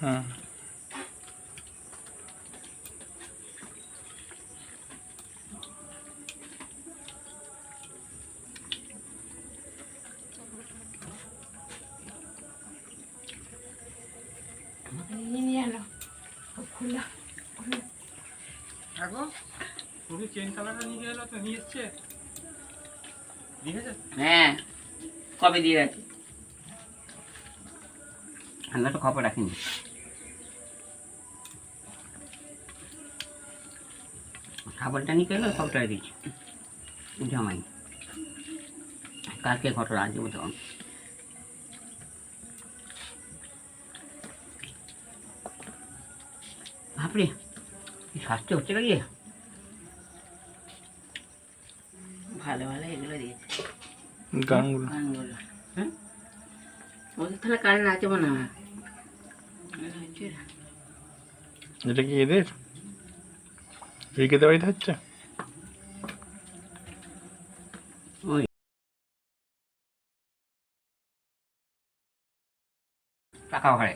হুম থাকো তুমি চেন কালারটা নিয়ে গেলো তো নিয়ে এসছে? ঠিক আছে হ্যাঁ কবে দিয়ে গেছে? আমরা তো খবর রাখিনি। খাবারটা নিয়ে গেলো সবটাই দিচ্ছি জামাই। কালকে ঘটনা আজ দেবো তখন বাপরে কি শাস্তি হচ্ছে নাকি? ভালো ভালো এগুলো দিয়েছে গানগুলো গানগুলো হ্যাঁ? ওদের তাহলে কারেন্ট আছে মনে হয় না। এটা কি এদের? রিকেতে বাড়িতে হচ্ছে ওই টাকা ঘরে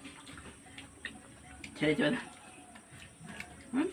Cari 嗯